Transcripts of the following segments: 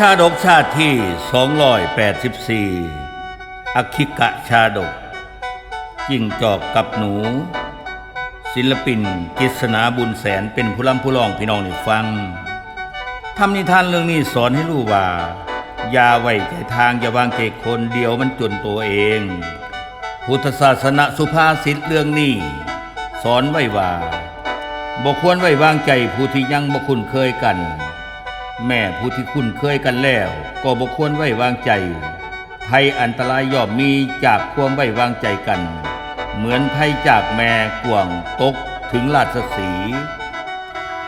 ชาดกชาติที่ 284 อคิกะชาดกจิงจอกกับหนู ศิลปินกิษณาบุญแสนเป็นผู้ร่ำผู้ร้องพี่น้องนี่ฟังทำนิทานเรื่องนี้สอนให้รู้ว่า อย่าไว้ใจทาง อย่าวางใจคนเดียวมันจนตัวเอง พุทธศาสนาสุภาษิตเรื่องนี้ สอนไว้ว่าบ่ควรไว้วางใจผู้ที่ยังบ่คุ้นเคยกัน แม่ผู้ที่คุ้นเคยกันแล้ว ก็บ่ควรไว้วางใจภัยอันตรายย่อมมีจากความไว้วางใจกัน เหมือนภัยจากแม่กวงตกถึงราชสี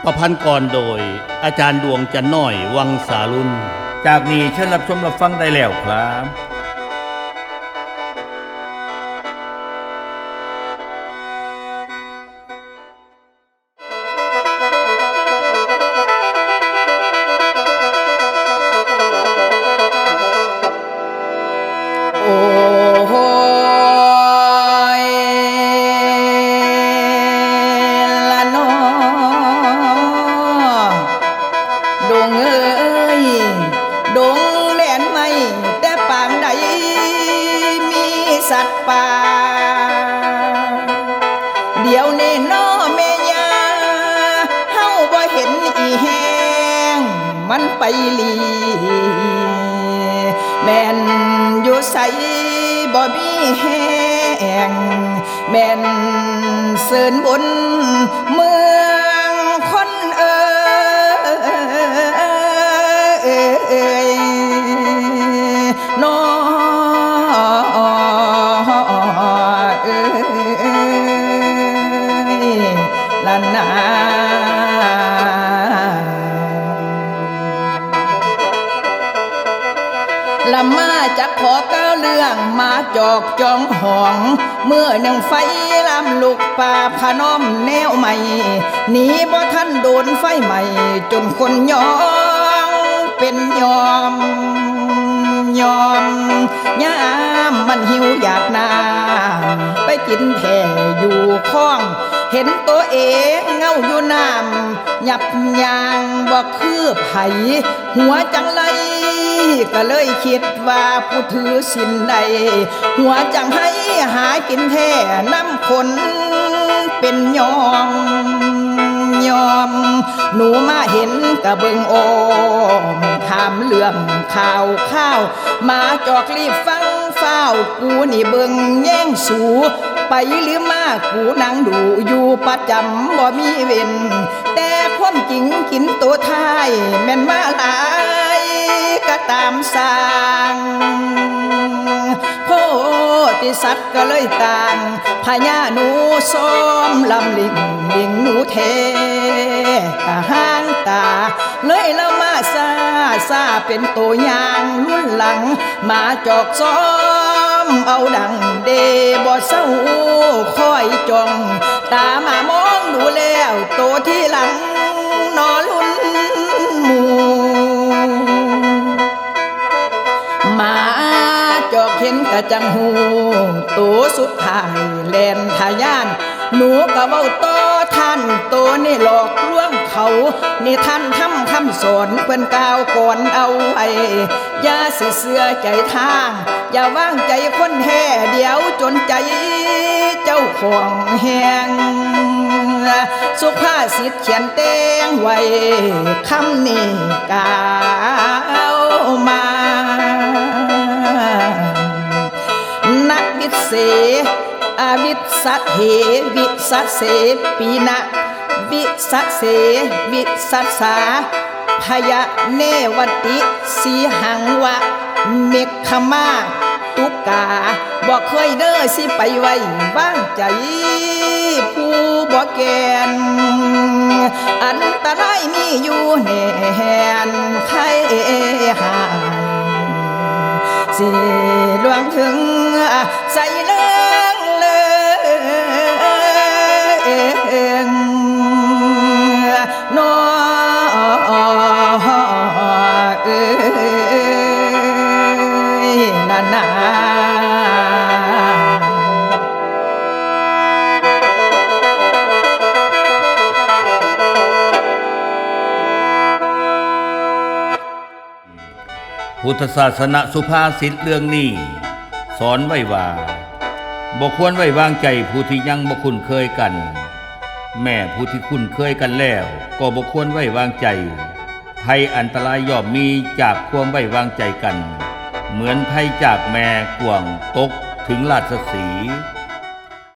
ประพันธ์กรโดย อาจารย์ดวงจันน้อยวังสารุนจากนี้เชิญรับชมรับฟังได้แล้วครับ สัตว์ป่า เดี๋ยวนี้น้อเมยาเฮาบ่เห็นอีแหงมันไปหลีแม่นอยู่ใสบ่มีแหงแม่นเสินบน จอกจองห้อง เมื่อหนึ่งไฟลำลูกป่าพนอมแนวใหม่หนีบ่ท่านโดนไฟใหม่ จนคนยอมเป็นยอม ยอมยามมันหิวอยากน้ำไปกินแผ่อยู่ข้อง เห็นตัวเองเงาอยู่น้ำหยับยางบ่คือไผหัวจังไร ก็เลยคิดว่าผู้ถือสินใด หัวจังให้หากินแท้น้ำคนเป็นยอมยอม หนูมาเห็นกะเบิงโอมถามเรื่องข่าวข้าว มาจอกรีบฟังเฝ้ากูนี่เบิงแย่งสูไปหรือมากูนั่งดูอยู่ประจำบ่มีเว้นแต่ความจริงกินตัวทายแม่นมาหลา ตามสร้างโพธิสัตว์ก็เลยต่างพญาหนูซ้มลำลิงลิงหนูเทกะห้างตา เลยละมาซาซาเป็นตัวยางรุ่นหลัง มาจอกซ้อมเอาดังเดบ่เศร้าคอยจอง ตามามองดูแล้วโตที่หลัง เห็นกะจังหูตัวสุดท้ายแลนทายาน หนูก็เว้าต่อท่านตัวนี่หลอกลวงเขา นี่ท่านทำคำสอนเพื่อนกาวก่อนเอาไว้อย่าสิเสือใจทาง อย่าว่างใจคนแห่เดียวจนใจเจ้าของแหงสุภาษิตเขียนเต้งไว้คำนี้กา เศษอาวิสะเหวิสะเสปีนะวิสะเสวิสัสสาพยะเนวติสีหังวะ เมฆขมาตุกาบอกเคยเด้อสิไปไว้บ้างใจ ผู้บ่แกน อันตรายมีอยู่แน่นใครหายสิลวงถึง ใส่เรื่องเลยนอเอ้ยนานาพุทธศาสนาสุภาษิตเรื่องนี้ สอนไว้ว่าบ่ควรไว้วางใจผู้ที่ยังบ่คุ้นเคยกัน แม่ผู้ที่คุ้นเคยกันแล้ว ก็บ่ควรไว้วางใจภัยอันตรายย่อมมีจากความไว้วางใจกัน เหมือนภัยจากแม่กวงตกถึงราชสี